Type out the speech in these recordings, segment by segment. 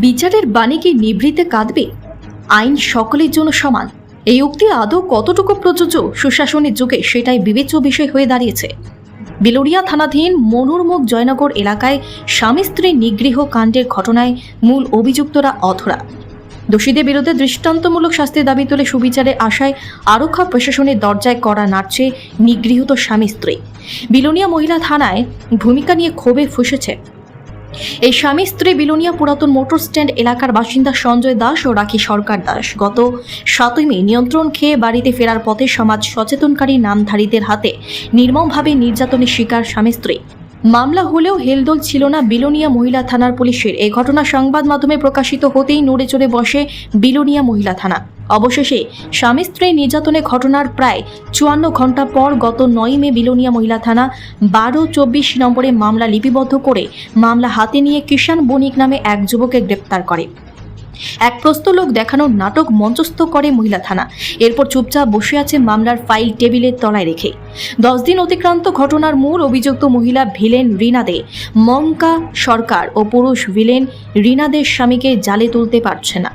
বিচারের বাণী কি নিভৃতে কাঁদবে? আইন সকলের জন্য সমান। এই উক্তি আদৌ কতটুকু প্রযোজ্য সুশাসনের যুগে সেটাই বিবেচ্য বিষয় হয়ে দাঁড়িয়েছে। বিলোরিয়া থানাধীন মনুরমুখ জয়নগর এলাকায় স্বামী স্ত্রী নিগৃহ কাণ্ডের ঘটনায় মূল অভিযুক্তরা অধরা। দোষীদের বিরুদ্ধে দৃষ্টান্তমূলক শাস্তির দাবি তুলে সুবিচারে আশায় আরক্ষা প্রশাসনের দরজায় করা নাড়ছে নিগৃহীত স্বামী স্ত্রী। বিলোনিয়া মহিলা থানায় ভূমিকা নিয়ে ক্ষোভে ফুসেছে। এই স্বামী স্ত্রী বিলোনিয়া পুরাতন মোটর স্ট্যান্ড এলাকার বাসিন্দা সঞ্জয় দাস ও রাখি সরকার দাস। গত সাতই মে নিয়ন্ত্রণ খেয়ে বাড়িতে ফেরার পথে সমাজ সচেতনকারী নামধারীদের হাতে নির্মমভাবে নির্যাতনের শিকার স্বামী স্ত্রী। মামলা হলেও হেলদোল ছিল না বিলোনিয়া মহিলা থানার পুলিশের। এই ঘটনা সংবাদ মাধ্যমে প্রকাশিত হতেই নড়ে চড়ে বসে বিলোনিয়া মহিলা থানা। অবশেষে স্বামী স্ত্রী নির্যাতনের ঘটনার প্রায় চুয়ান্ন ঘণ্টা পর গত নয় মে বিলোনিয়া মহিলা থানা বারো চব্বিশ নম্বরে মামলা লিপিবদ্ধ করে মামলা হাতে নিয়ে কিষাণ বণিক নামে এক যুবককে গ্রেপ্তার করে। এক প্রস্ত লোক দেখানোর নাটক মঞ্চস্থ করে মহিলা থানা। এরপর চুপচাপ বসে আছে মামলার ফাইল টেবিলের তলায় রেখে। দশ দিন অতিক্রান্ত ঘটনার মূল অভিযুক্ত মহিলা ভিলেন রিনা দে। মঙ্কা সরকার ও পুরুষ ভিলেন রিনা দের স্বামীকে জালে তুলতে পারছে না।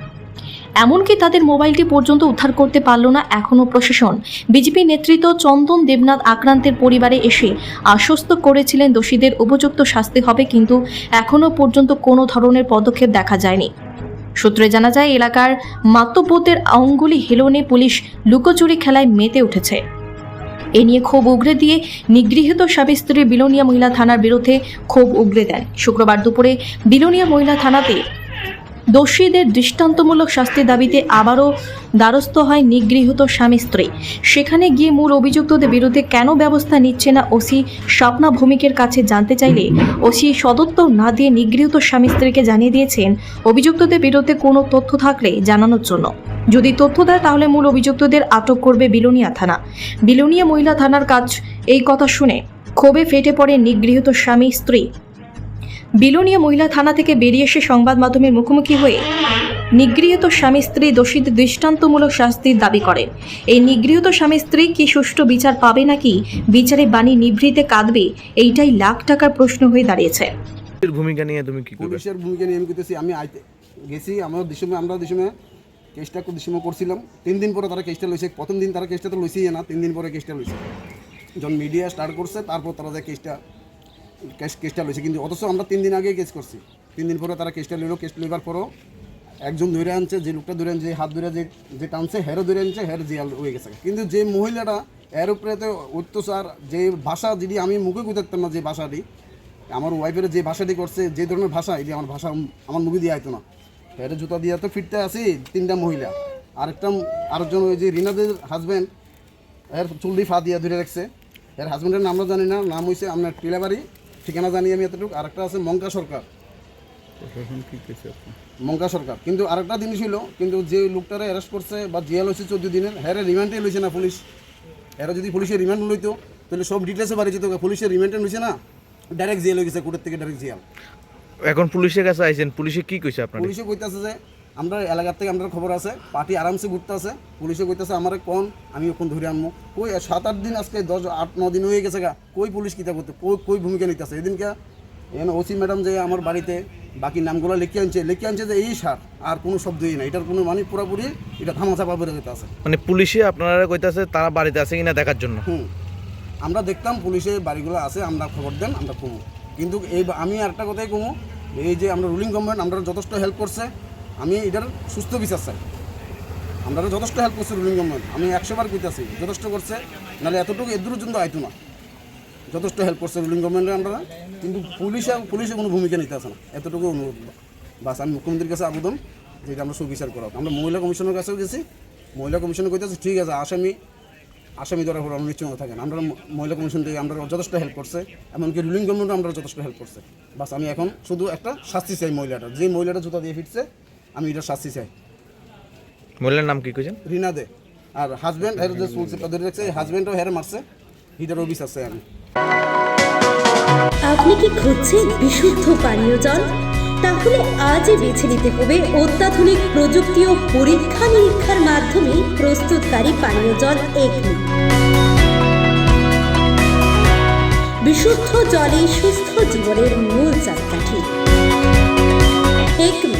এমনকি তাদের মোবাইলটি পর্যন্ত উদ্ধার করতে পারল না এখনও প্রশাসন। বিজেপি নেতৃত্ব চন্দন দেবনাথ আক্রান্তের পরিবারে এসে আশ্বস্ত করেছিলেন দোষীদের, উপযুক্ত শাস্তি হবে কিন্তু এখনও পর্যন্ত কোনো ধরনের পদক্ষেপ দেখা যায়নি। সূত্রে জানা যায়, এলাকার মাতব্যদের অঙ্গুলি হেলনে পুলিশ লুকোচুরি খেলায় মেতে উঠেছে। এ নিয়ে ক্ষোভ উগরে দিয়ে নিগৃহীত স্বামী স্ত্রী বিলোনিয়া মহিলা থানার বিরুদ্ধে ক্ষোভ উগরে দেন। শুক্রবার দুপুরে বিলোনিয়া মহিলা থানাতে দোষীদের দৃষ্টান্তমূলক শাস্তির দাবিতে আবারও দ্বারস্থ হয় নিগৃহীত স্বামী স্ত্রী। সেখানে গিয়ে মূল অভিযুক্তদের বিরুদ্ধে কেন ব্যবস্থা নিচ্ছে না ওসি স্বপ্না ভৌমিকের কাছে জানতে চাইলে ওসি সদুত্তর না দিয়ে নিগৃহীত স্বামী স্ত্রীকে জানিয়ে দিয়েছেন, অভিযুক্তদের বিরুদ্ধে কোনো তথ্য থাকলে জানানোর জন্য। যদি তথ্য দেয় তাহলে মূল অভিযুক্তদের আটক করবে বিলোনিয়া থানা। বিলোনিয়া মহিলা থানার কাজ এই কথা শুনে ক্ষোভে ফেটে পড়ে নিগৃহীত স্বামী স্ত্রী। বিলোনিয়া মহিলা থানা থেকে বেরিয়ে এসে সংবাদ মাধ্যমের মুখোমুখি হয়ে নিগৃহীত স্বামী স্ত্রী দোষীদের দৃষ্টান্তমূলক শাস্তির দাবি করে। এই নিগৃহীত স্বামী স্ত্রী কি সুষ্ঠু বিচার পাবে নাকি বিচারে বাণী নিভৃতে কাঁদবে এইটাই লাখ টাকার প্রশ্ন হয়ে দাঁড়িয়েছে। ভূমিকা নিয়ে তুমি কি পুলিশের ভূমিকা নিয়ে আমি করতেছি আমি আইতে গেছি আমার দিসমে আমরা দিসমে কেসটা দিসমে করছিলাম। তিন দিন পরে তারা কেসটা লইছে প্রথম দিন তারা কেসটা তো লইছেই না তিন দিন পরে কেসটা লইছে। যখন মিডিয়া স্টার্ট করছে তারপর তারা যে কেসটা কেস কেসটা লইছে। কিন্তু অথচ আমরা তিন দিন আগে কেস করছি। তিন দিন পরে তারা কেসটা লইলো, কেস লইবার পরও একজন ধরে আনছে, যে লোকটা ধরে আনছে, হাত ধরে যে যে টানছে, হেরও ধরে আনছে, হের জিয়াল হয়ে গেছে। কিন্তু যে মহিলাটা, এর উপরে তো অত্যাচার, যে ভাষা যদি আমি মুখে কুতারতাম না যে ভাষাটি, আমার ওয়াইফের যে ভাষাটি করছে, যে ধরনের ভাষা এটি আমার ভাষা আমার মুখে দিয়ে আইতো না, হেরে জুতা দিয়ে তো ফিরতে আসি তিনটা মহিলা। আরেকটা আরেকজন ওই যে রিনাদের হাজব্যান্ড এর চুল্লি ফা দিয়ে ধরে রাখছে। এর হাজব্যান্ডের নামও জানি না, নাম হয়েছে আপনার টিলাবাড়ি। ঠিকানা জানি আমি এতটুকু। আরেকটা আছে মঙ্কা সরকার। মঙ্কা সরকার। কিন্তু আরেকটা জিনিস হলো কিন্তু যে লোকটারে অ্যারেস্ট করছে বা জেল হয়েছে চোদ্দ দিনের হ্যারে রিমান্ডে লইছে না পুলিশ এরা যদি পুলিশের রিমান্ড লইতো তাহলে সব ডিটেলসে বাড়ি যেত পুলিশের রিমান্ডে লইছে না ডাইরেক্ট জেল হয়ে গেছে কোর্টের থেকে ডাইরেক্ট জেল এখন পুলিশের কাছে আইছেন পুলিশে কি কইছে আপনার পুলিশে কইতাছে যে আমরা এলাকার থেকে আমরা খবর আছে পার্টি আরামসে ঘুরতে আছে পুলিশে কইতাছে আমার কোন? আমি ওখান ধরে আনব কই সাত আট দিন আজকে দশ আট ন দিন হয়ে গেছে গা কই পুলিশ কিতা করতে কই কই ভূমিকা নিতেছে? এদিনকে এখানে ওসি ম্যাডাম যে আমার বাড়িতে বাকি নামগুলো লিখে আনছে লিখে আনছে যে এই সার আর কোনো শব্দই না এটার কোনো মানে পুরোপুরি এটা ধামাচাপা বেড়ে যেতে আছে। মানে পুলিশে আপনারা কইতাছে তারা বাড়িতে আছে কিনা দেখার জন্য? হুম আমরা দেখতাম পুলিশের বাড়িগুলো আছে আমরা খবর দেন আমরা কমু। কিন্তু এই আমি আরেকটা কথাই কমু এই যে আমরা রুলিং গভর্নমেন্ট আমরা যথেষ্ট হেল্প করছে আমি এটার সুস্থ বিচার চাই। আমরা যথেষ্ট হেল্প করছে রুলিং গভর্নমেন্ট আমি একশো বার কইতাছি, যথেষ্ট করছে, নাহলে এতটুকু এদূর পর্যন্ত আইতো না। যথেষ্ট হেল্প করছে রুলিং গভর্নমেন্টে আমরা কিন্তু পুলিশে পুলিশে কোনো ভূমিকা নিতে আসে না। এতটুকু অনুরোধ। বাস, আমি মুখ্যমন্ত্রীর কাছে আবেদন যে আমরা সুবিচার করা আমরা মহিলা কমিশনের কাছেও গেছি। মহিলা কমিশনে কইতেছে, ঠিক আছে, আসামি আসামি ধরার পর আমরা থাকেন। আমরা মহিলা কমিশন থেকে আমরা যথেষ্ট হেল্প করছে, এমনকি রুলিং গভর্নমেন্টও আমরা যথেষ্ট হেল্প করছে। বাস, আমি এখন শুধু একটা শাস্তি চাই মহিলাটা যে মহিলাটা জুতা দিয়ে ফিরছে আমি এটা শাস্তি চাই। মহিলার নাম কি কইছেন? রিনা দে। আর হাজব্যান্ড হের যে চুল চেপা ধরে রাখছে হাজব্যান্ডও হেরে মারছে। হিটার অফিস আছে আমি আপনি কি খুঁজছেন বিশুদ্ধ পানীয় জল? তাহলে আজই বেছে নিতে হবে অত্যাধুনিক প্রযুক্তি ও পরীক্ষা নিরীক্ষার মাধ্যমে প্রস্তুতকারী পানীয় জল এগনি বিশুদ্ধ জলে সুস্থ জীবনের মূল চাকাঠি। একমি